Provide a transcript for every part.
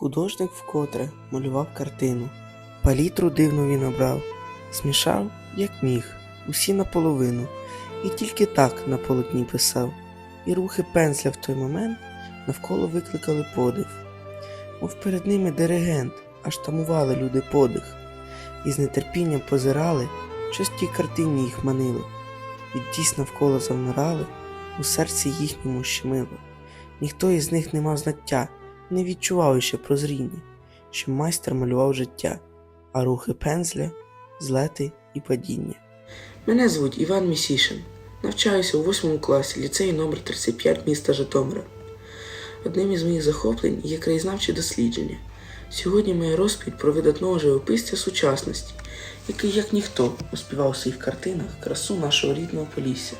Художник вкотре малював картину. Палітру дивну він обрав, змішав, як міг, усі наполовину, і тільки так на полотні писав. І рухи пензля в той момент навколо викликали подив. Мов перед ними диригент, аж тамували люди подих, і з нетерпінням позирали, що з тій картині їх манило. Від тіс навколо завмирали, у серці їхньому щемило. Ніхто із них не мав знаття, не відчував іще прозріння, що майстер малював життя, а рухи пензля, злети і падіння. Мене звуть Іван Місішин. Навчаюся у 8 класі ліцею номер 35 міста Житомира. Одним із моїх захоплень є краєзнавчі дослідження. Сьогодні моя розповідь про видатного живописця сучасності, який, як ніхто, оспівав у своїх картинах красу нашого рідного Полісся,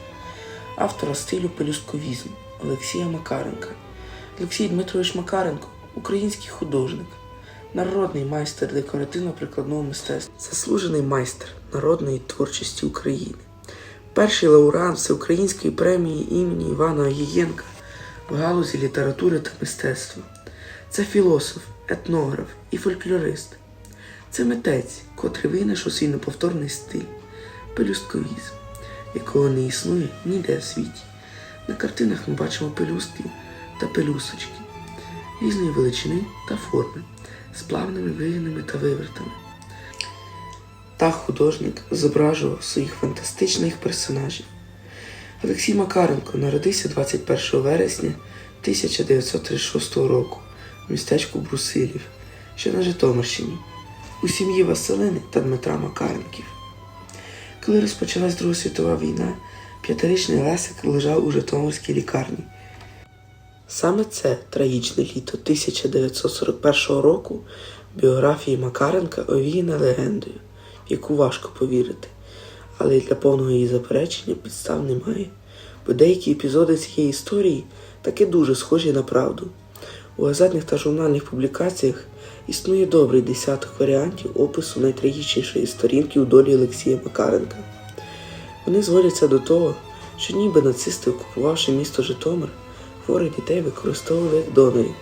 автора стилю пелюстковізму Олексія Макаренка. Олексій Дмитрович Макаренко український художник, народний майстер декоративно-прикладного мистецтва, заслужений майстер народної творчості України, перший лауреат Всеукраїнської премії імені Івана Огієнка в галузі літератури та мистецтва. Це філософ, етнограф і фольклорист. Це митець, котрий винайшов свій неповторний стиль, пелюстковізм, якого не існує ніде в світі. На картинах ми бачимо пелюстки та пелюсочки різної величини та форми, з плавними вигинами та вивертами. Так художник зображував своїх фантастичних персонажів. Олексій Макаренко народився 21 вересня 1936 року в містечку Брусилів, що на Житомирщині, у сім'ї Василини та Дмитра Макаренків. Коли розпочалась Друга світова війна, п'ятирічний Лесик лежав у Житомирській лікарні. Саме це трагічне літо 1941 року біографії Макаренка овіяне легендою, в яку важко повірити, але й для повного її заперечення підстав немає, бо деякі епізоди цієї історії таки дуже схожі на правду. У газетних та журнальних публікаціях існує добрий десяток варіантів опису найтрагічнішої сторінки у долі Олексія Макаренка. Вони зводяться до того, що ніби нацисти, окупувавши місто Житомир, хворих дітей використовували як донорів,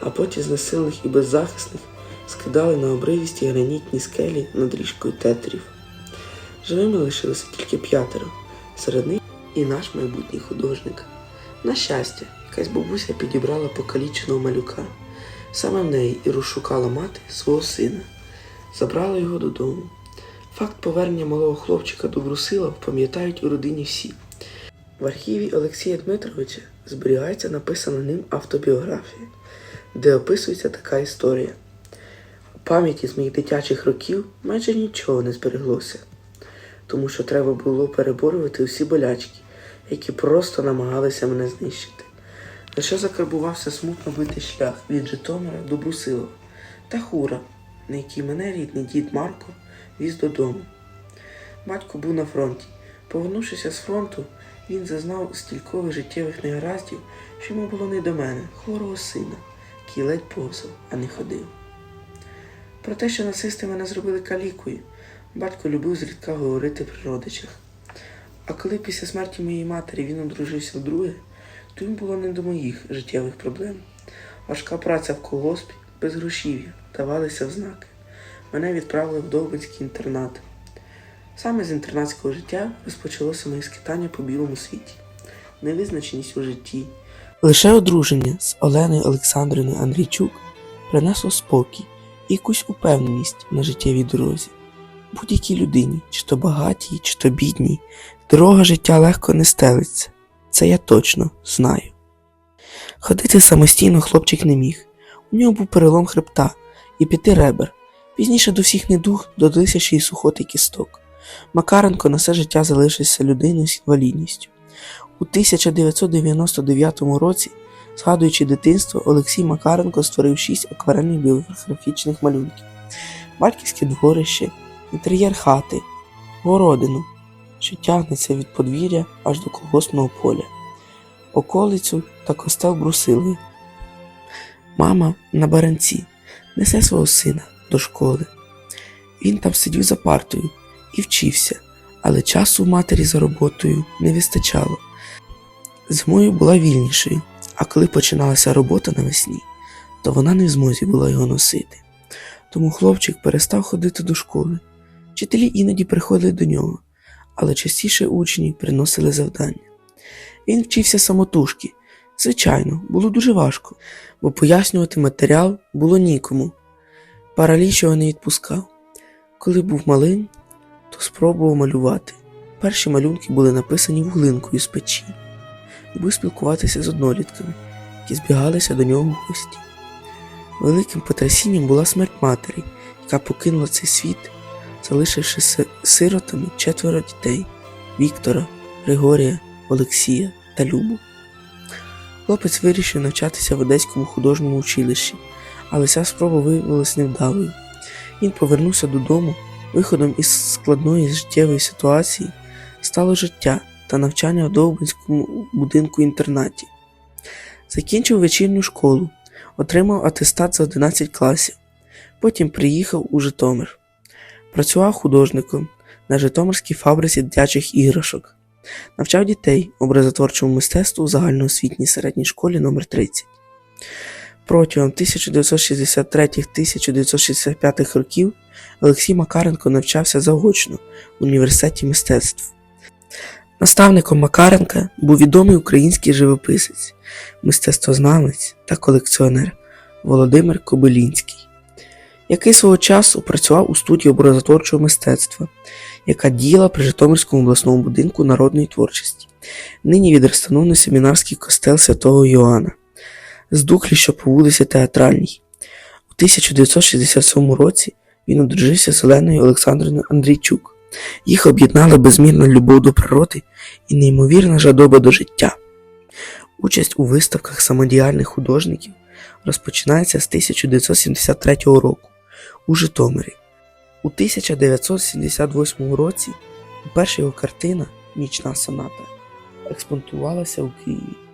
а потім знесилених і беззахисних скидали на обривісті гранітні скелі над річкою тетрів. Живими лишилося тільки п'ятеро, серед них і наш майбутній художник. На щастя, якась бабуся підібрала покаліченого малюка. Саме в неї і розшукала мати свого сина, забрала його додому. Факт повернення малого хлопчика до Брусилов пам'ятають у родині всі. В архіві Олексія Дмитровича зберігається написана ним автобіографія, де описується така історія. У пам'яті з моїх дитячих років майже нічого не збереглося, тому що треба було переборювати усі болячки, які просто намагалися мене знищити. Лише закарбувався смутно битий шлях від Житомира до Брусилова та Хура, на який мене рідний дід Марко віз додому. Батько був на фронті. Повернувшися з фронту, він зазнав стількових життєвих негараздів, що йому було не до мене, хворого сина, який ледь повзав, а не ходив. Про те, що нацисти мене зробили калікою, батько любив зрідка говорити при родичах. А коли після смерті моєї матері він одружився вдруге, то йому було не до моїх життєвих проблем. Важка праця в колгоспі, безгрошів'я давалися в знаки. Мене відправили в Довбинський інтернат. Саме з інтернатського життя розпочалося моє скитання по білому світі, невизначеність у житті. Лише одруження з Оленою Олександрівною Андрійчук принесло спокій якусь упевненість на життєвій дорозі. Будь-якій людині, чи то багатій, чи то бідній, дорога життя легко не стелиться. Це я точно знаю. Ходити самостійно хлопчик не міг. У нього був перелом хребта і п'яти ребер. Пізніше до всіх недуг додалися ще й сухоти кісток. Макаренко на все життя залишився людиною з інвалідністю. У 1999 році, згадуючи дитинство, Олексій Макаренко створив шість акварельних біографічних малюнків: батьківське дворище, інтер'єр хати, городину, що тягнеться від подвір'я аж до колгоспного поля, околицю та костел Брусилові. Мама на баранці несе свого сина до школи. Він там сидів за партою і вчився, але часу в матері за роботою не вистачало. Зимою була вільнішою, а коли починалася робота навесні, то вона не в змозі була його носити. Тому хлопчик перестав ходити до школи. Вчителі іноді приходили до нього, але частіше учні приносили завдання. Він вчився самотужки. Звичайно, було дуже важко, бо пояснювати матеріал було нікому. Параліч його не відпускав. Коли був малим, то спробував малювати. Перші малюнки були написані вуглинкою з печі. Любив спілкуватися з однолітками, які збігалися до нього в гості. Великим потрясінням була смерть матері, яка покинула цей світ, залишивши сиротами четверо дітей Віктора, Григорія, Олексія та Любу. Хлопець вирішив навчатися в Одеському художньому училищі, але ця спроба виявилась невдалою. Він повернувся додому. Виходом із складної життєвої ситуації стало життя та навчання в Довбинському будинку інтернаті. Закінчив вечірню школу, отримав атестат за 11 класів. Потім приїхав у Житомир. Працював художником на Житомирській фабриці дитячих іграшок. Навчав дітей образотворчому мистецтву в загальноосвітній середній школі номер 30 Протягом 1963-1965 років Олексій Макаренко навчався заочно в університеті мистецтв. Наставником Макаренка був відомий український живописець, мистецтвознавець та колекціонер Володимир Кобилінський, який свого часу працював у студії образотворчого мистецтва, яка діяла при Житомирському обласному будинку народної творчості, нині відреставрований семінарський костел святого Йоанна, з духлі, що по вулиці Театральній. У 1967 році він одружився з Оленою Олександрівною Андрійчук. Їх об'єднала безмірна любов до природи і неймовірна жадоба до життя. Участь у виставках самодіяльних художників розпочинається з 1973 року у Житомирі. У 1978 році перша його картина Нічна соната експонтувалася у Києві.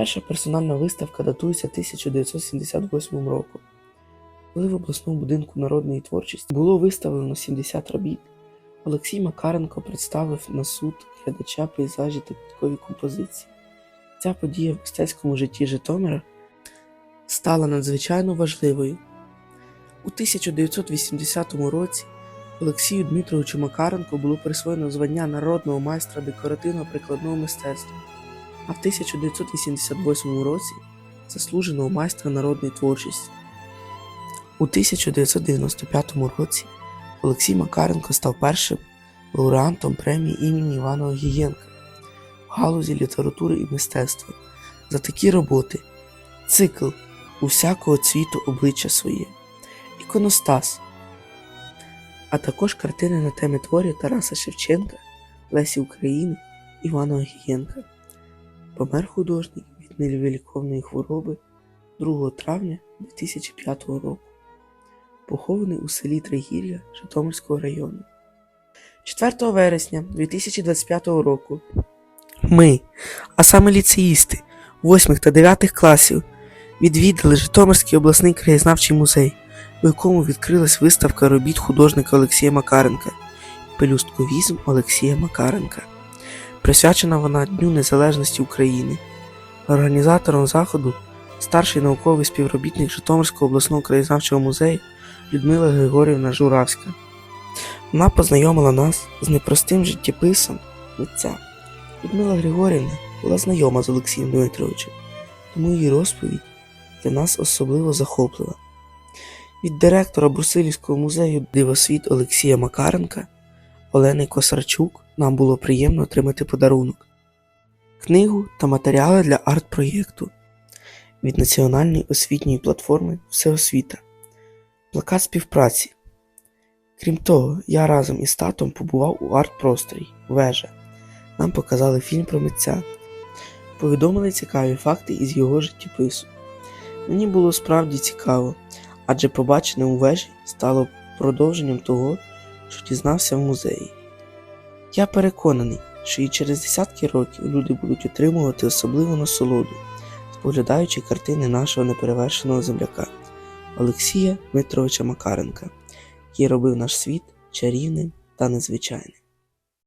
Перша персональна виставка датується 1978 роком. Коли в обласному будинку народної творчості було виставлено 70 робіт, Олексій Макаренко представив на суд глядача пейзажі та квіткові композиції. Ця подія в мистецькому житті Житомира стала надзвичайно важливою. У 1980 році Олексію Дмитровичу Макаренку було присвоєно звання народного майстра декоративно-прикладного мистецтва, а в 1988 році заслуженого майстра народної творчості. У 1995 році Олексій Макаренко став першим лауреантом премії імені Івана Огієнка в галузі літератури і мистецтва за такі роботи: Цикл у всякого цвіту обличчя своє, Іконостас, а також картини на темі творів Тараса Шевченка, Лесі України, Івана Огієнка. Помер художник від невиліковної хвороби 2 травня 2005 року похований у селі Тригір'я Житомирського району. 4 вересня 2025 року ми, а саме ліцеїсти 8 та 9 класів, відвідали Житомирський обласний краєзнавчий музей, у якому відкрилась виставка робіт художника Олексія Макаренка Пелюстковізм Олексія Макаренка. Присвячена вона Дню Незалежності України. Організатором заходу старший науковий співробітник Житомирського обласного краєзнавчого музею Людмила Григорівна Журавська. Вона познайомила нас з непростим життєписом митця. Людмила Григорівна була знайома з Олексієм Дмитровичем, тому її розповідь для нас особливо захоплива. Від директора Брусилівського музею Дивосвіт Олексія Макаренка Олени Косарчук нам було приємно отримати подарунок, книгу та матеріали для арт-проєкту від Національної освітньої платформи Всеосвіта плакат співпраці. Крім того, я разом із татом побував у арт-просторі Вежа. Нам показали фільм про митця, повідомили цікаві факти із його життєпису. Мені було справді цікаво, адже побачене у вежі стало продовженням того, що дізнався в музеї. Я переконаний, що і через десятки років люди будуть отримувати особливу насолоду, споглядаючи картини нашого неперевершеного земляка. Олексія Дмитровича Макаренка, який робив наш світ чарівним та незвичайним.